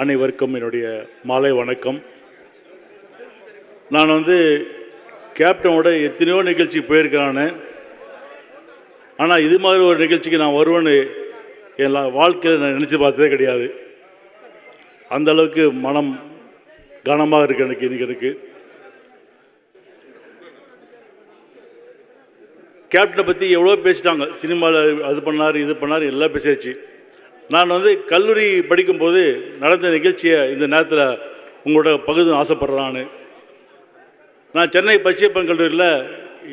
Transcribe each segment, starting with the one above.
அனைவருக்கும் என்னுடைய மாலை வணக்கம். நான் வந்து கேப்டனோட எத்தனையோ நிகழ்ச்சி போயிருக்கிறானு ஆனால் இது மாதிரி ஒரு நிகழ்ச்சிக்கு நான் வருவேன்னு என் வாழ்க்கையில் நான் நினச்சி பார்த்ததே கிடையாது. அந்த அளவுக்கு மனம் கனமாக இருக்கு எனக்கு இன்னைக்கு எனக்கு. கேப்டனை பற்றி எவ்வளோ பேசிட்டாங்க. சினிமாவில் அது பண்ணார் இது பண்ணார் எல்லாம் பேசியாச்சு. நான் வந்து கல்லூரி படிக்கும்போது நடந்த நிகழ்ச்சியை இந்த நேரத்தில் உங்களோட பகுதி ஆசைப்படுறேன் நான். நான் சென்னை பச்சையப்பன் கல்லூரியில்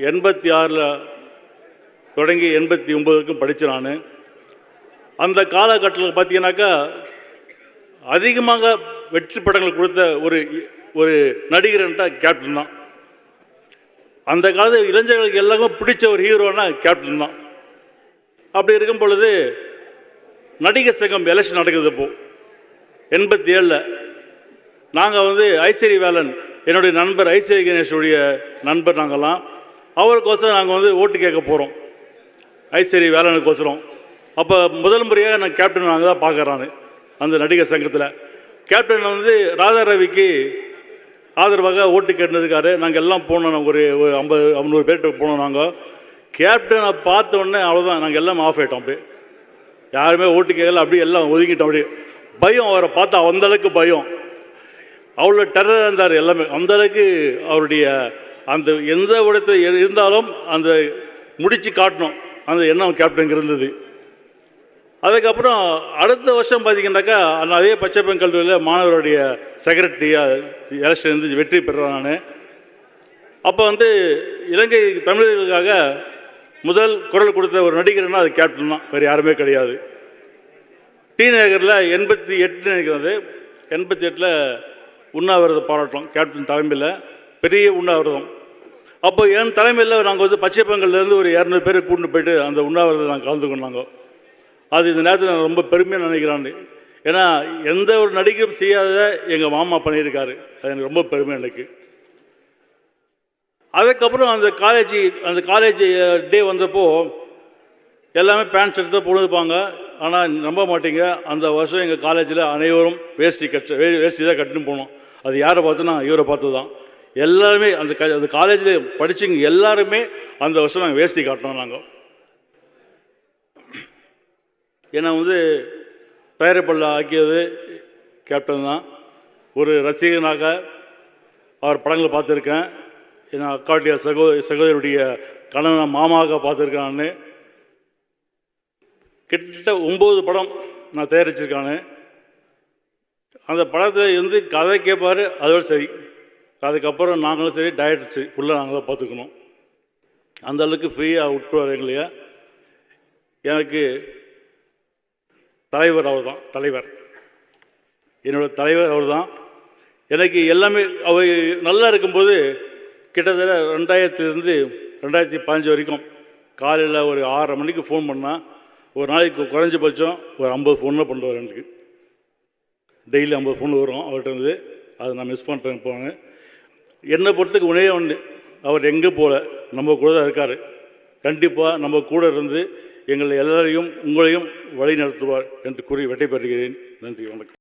எண்பத்தி ஆறில் தொடங்கி எண்பத்தி ஒம்பதுக்கும் படித்தேன் நான். அந்த காலகட்டத்தில் பார்த்தீங்கன்னாக்கா அதிகமாக வெற்றி படங்கள் கொடுத்த ஒரு ஒரு நடிகர்ன்ட்டா கேப்டன் தான். அந்த காலத்து இளைஞர்களுக்கு எல்லாமே பிடிச்ச ஒரு ஹீரோனா கேப்டன் தான். அப்படி இருக்கும் பொழுது நடிகர் சங்கம் எலெக்ஷன் நடக்குது இப்போ எண்பத்தி ஏழில் நாங்கள் வந்து ஐஸ்வரி வேலன் என்னுடைய நண்பர் ஐஸ்வரி கணேஷுடைய நண்பர் நாங்கள்லாம் அவருக்கோசரம் நாங்கள் வந்து ஓட்டு கேட்க போகிறோம் ஐஸ்வரி வேலனுக்கோசரம். அப்போ முதல் முறையாக நான் கேப்டன் நாங்கள் தான் பார்க்குறான் அந்த நடிகர் சங்கத்தில். கேப்டன் வந்து ராதா ரவிக்கு ஆதரவாக ஓட்டு கேட்டுருக்காரு நாங்கள் எல்லாம் போனோம் ஒரு ஒரு ஐம்பது ஐநூறு பேர்கிட்ட போனோம் நாங்கள் கேப்டனை பார்த்த உடனே அவ்வளோதான் நாங்கள் எல்லாம் ஆஃப் ஆகிட்டோம் அப்படியே. யாருமே ஓட்டு கேட்கல அப்படியே எல்லாம் ஒதுங்கிட்டோம் அப்படியே. பயம் அவரை பார்த்தா அந்தளவுக்கு பயம். அவ்வளோ டெரராக இருந்தார் எல்லாமே. அந்தளவுக்கு அவருடைய அந்த எந்த இடத்துல இருந்தாலும் அந்த முடித்து காட்டணும். அந்த எண்ணம் கேப்டனுக்கு இருந்தது. அதுக்கப்புறம் அடுத்த வருஷம் பார்த்தீங்கன்னாக்கா அந்த அதே பச்சைப்பன் கல்லூரியில் மாணவருடைய செக்ரட்டரியாக எலெக்ஷன் இருந்து வெற்றி பெற்றேன் நான். அப்போ வந்து இலங்கை தமிழர்களுக்காக முதல் குரல் கொடுத்த ஒரு நடிகர்னா அது கேப்டன் தான். வேறு யாருமே கிடையாது. டி நகரில் எண்பத்தி எட்டு நினைக்கிறது எண்பத்தி எட்டில் உண்ணாவிரத போராட்டம் கேப்டன் தலைமையில் பெரிய உண்ணாவிரதம். அப்போ என் தலைமையில் நாங்கள் வந்து பச்சைப்பங்கல்லேருந்து ஒரு இரநூறு பேர் கூண்டு போயிட்டு அந்த உண்ணாவிரதம் நாங்கள் கலந்துக்கொண்டாங்க அது இந்த நேரத்தில் நான் ரொம்ப பெருமையாக நினைக்கிறேன். ஏன்னா எந்த ஒரு நடிகரும் செய்யாத எங்கள் மாமா பண்ணியிருக்காரு. அது எனக்கு ரொம்ப பெருமை எனக்கு. அதுக்கப்புறம் அந்த காலேஜ் அந்த காலேஜ் டே uh, வந்தப்போ எல்லாமே பேண்ட் ஷர்ட் தான் போடுப்பாங்க ஆனால் நம்ப மாட்டீங்க. அந்த வருஷம் எங்கள் காலேஜில் அனைவரும் வேஷ்டி கட்ட வே வேஷ்டி தான் கட்டினு போனோம். அது யாரை பார்த்தோன்னா இவரை பார்த்து தான் எல்லாருமே அந்த க அந்த காலேஜில் படித்தவங்க எல்லாருமே அந்த வருஷம் நாங்கள் வேஷ்டி காட்டினோம் நாங்கள் ஏன்னா வந்து தயாரிப்பள்ள ஆக்கியது கேப்டன் தான். ஒரு ரசிகனாக அவர் படங்களை பார்த்துருக்கேன். என் அக்காவுடைய சகோ சகோதரியுடைய கணவனை மாமாவாக பார்த்துருக்கேன் கிட்டத்தட்ட ஒம்பது படம் நான் தயாரிச்சிருக்கானு. அந்த படத்தில் இருந்து கதை கேட்பார் அதோட சரி. அதுக்கப்புறம் நாங்களும் சரி டயட் சரி ஃபுல்லாக நாங்கள் தான் பார்த்துக்கணும். அந்த அளவுக்கு ஃப்ரீயாக விட்டுருவார் எங்களையா. எனக்கு தலைவர் அவர் தான் தலைவர். என்னோடய தலைவர் அவர் தான் எனக்கு எல்லாமே அவர் நல்லா இருக்கும்போது கிட்டத்தட்ட ரெண்டாயிரத்துலேருந்து ரெண்டாயிரத்தி பதினஞ்சு வரைக்கும் காலையில் ஒரு ஆறரை மணிக்கு ஃபோன் பண்ணால் ஒரு நாளைக்கு குறைஞ்சபட்சம் ஒரு ஐம்பது ஃபோனில் பண்ணுறாரு எனக்கு. டெய்லி ஐம்பது ஃபோன் வரும் அவர்கிட்ட இருந்து. அதை நான் மிஸ் பண்ணுறேன் போனேன் என்னை பொறுத்துக்கு உணவே ஒன்று அவர் எங்கே போகல நம்ம கூட தான் இருக்கார். கண்டிப்பாக நம்ம கூட இருந்து எங்களை எல்லாரையும் உங்களையும் வழி நடத்துவார் என்று கூறி வெற்றி பெறுகிறேன் நன்றி வணக்கம்.